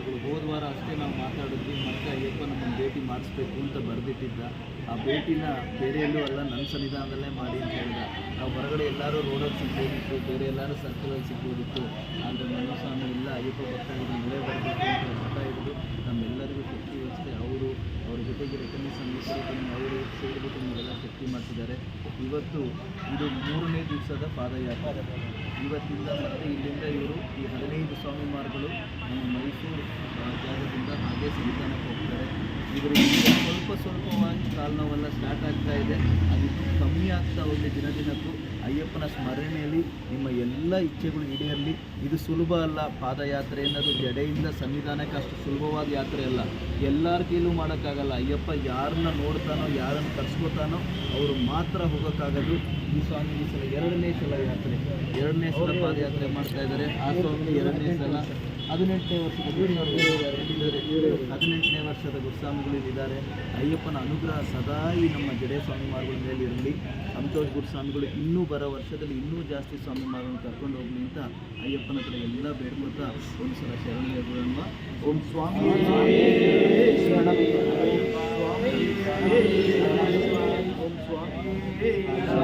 ಮಾರ್ಗಳು ಹೋದ ವಾರ ಅಷ್ಟೇ ನಾವು ಮಾತಾಡಿದ್ವಿ, ಮತ್ತೆ ಅಯ್ಯಪ್ಪ ನಮ್ಮನ್ನು ಭೇಟಿ ಮಾಡಿಸ್ಬೇಕು ಅಂತ ಬರೆದಿಟ್ಟಿದ್ದ. ಆ ಭೇಟಿನ ಬೇರೆ ಎಲ್ಲೂ ಅಲ್ಲ ನನ್ನ ಸನ್ನಿಧಾನದಲ್ಲೇ ಮಾಡಿ ಅಂತ ಹೇಳಿದ. ನಾವು ಹೊರಗಡೆ ಎಲ್ಲರೂ ರೋಡಲ್ಲಿ ಸಿಗ್ಬೋದಿತ್ತು ಬೇರೆ ಎಲ್ಲರೂ ಸರ್ಕಲಲ್ಲಿ ಸಿಗ್ಬೋದಿತ್ತು ಆದರೆ ನನ್ನ ಸ್ವಾಮಿ ಇಲ್ಲ, ಅಯ್ಯಪ್ಪ ಭಕ್ತರಿಗೆ ಇಲ್ಲೇ ಬರಬೇಕು ಅಂತ ಮಠ ಹಿಡಿದು ನಮ್ಮೆಲ್ಲರಿಗೂ ಶಕ್ತಿ ವ್ಯವಸ್ಥೆ ಅವರು ಅವ್ರ ಜೊತೆಗೆ ರೆಕಗ್ನಿಷನ್ ಅವರು ಸೇರಿಬಿಟ್ಟು ನಮಗೆಲ್ಲ ಮಾಡ್ತಿದ್ದಾರೆ ಇವತ್ತು ಇದು ಮೂರನೇ ದಿವಸದ ಪಾದಯಾತ್ರೆ. ಇವತ್ತಿಂದ ಮತ್ತೆ ಇಲ್ಲಿಂದ ಇವರು ಈ ಹದಿನೈದು ಸ್ವಾಮಿಮಾರ್ಗಳು ನಮ್ಮ ಮೈಸೂರು ಜಾಗದಿಂದ ಹಾಗೆ ಸನ್ನಿಧಾನಕ್ಕೆ ಹೋಗ್ತಾರೆ. ಇದರಿಂದ ಸ್ವಲ್ಪ ಸ್ವಲ್ಪವಾಗಿ ಕಾಲು ನೋವೆಲ್ಲ ಸ್ಟಾರ್ಟ್ ಆಗ್ತಾ ಇದೆ. ಅದು ಕಮ್ಮಿ ಆಗ್ತಾ ಹೋಗಿದೆ ದಿನ ದಿನಕ್ಕೂ. ಅಯ್ಯಪ್ಪನ ಸ್ಮರಣೆಯಲ್ಲಿ ನಿಮ್ಮ ಎಲ್ಲ ಇಚ್ಛೆಗಳು ಈಡೇರಲಿ. ಇದು ಸುಲಭ ಅಲ್ಲ. ಪಾದಯಾತ್ರೆ ಅನ್ನೋದು ಜಡೆಯಿಂದ ಸನ್ನಿಧಾನಕ್ಕೆ ಅಷ್ಟು ಸುಲಭವಾದ ಯಾತ್ರೆ ಅಲ್ಲ. ಎಲ್ಲರ ಕೈಲೂ ಮಾಡೋಕ್ಕಾಗಲ್ಲ. ಅಯ್ಯಪ್ಪ ಯಾರನ್ನ ನೋಡ್ತಾನೋ, ಯಾರನ್ನು ಕರ್ಸ್ಕೊತಾನೋ, ಅವರು ಮಾತ್ರ ಹೋಗೋಕ್ಕಾಗೋದು ಈ ಸ್ವಾಮಿ ಈ ಸಲ ಎರಡನೇ ಸಲ ಯಾತ್ರೆ. ಎರಡನೇ ಸಲ ಪಾದಯಾತ್ರೆ ಮಾಡ್ತಾ ಇದ್ದಾರೆ. ಆ ಸ್ವಾಮಿ ಎರಡನೇ ಸಲ ಹದಿನೆಂಟನೇ ವರ್ಷದ ಹದಿನೆಂಟನೇ ವರ್ಷದ ಗುರುಸ್ವಾಮಿಗಳಿದ್ದಾರೆ ಅಯ್ಯಪ್ಪನ ಅನುಗ್ರಹ ಸದಾ ಈ ನಮ್ಮ ಜಡೆ ಸ್ವಾಮಿ ಮಾರುಗಳ ಮೇಲೆ ಇರಲಿ. ಸಂತೋಷ್ ಗುರುಸ್ವಾಮಿಗಳು ಇನ್ನೂ ಬರೋ ವರ್ಷದಲ್ಲಿ ಇನ್ನೂ ಜಾಸ್ತಿ ಸ್ವಾಮಿ ಮಾರನ್ನು ಕರ್ಕೊಂಡು ಹೋಗಲಿ ಅಂತ ಅಯ್ಯಪ್ಪನ ಹತ್ರ ಎಲ್ಲ ಬೇಡ್ಕೊಳ್ತಾ ಒಂದು ಸಲ ಶರಣಮ್ಮ ಓಂ ಸ್ವಾಮಿ ಸ್ವಾಮಿ. ಓಂ ಸ್ವಾಮಿ.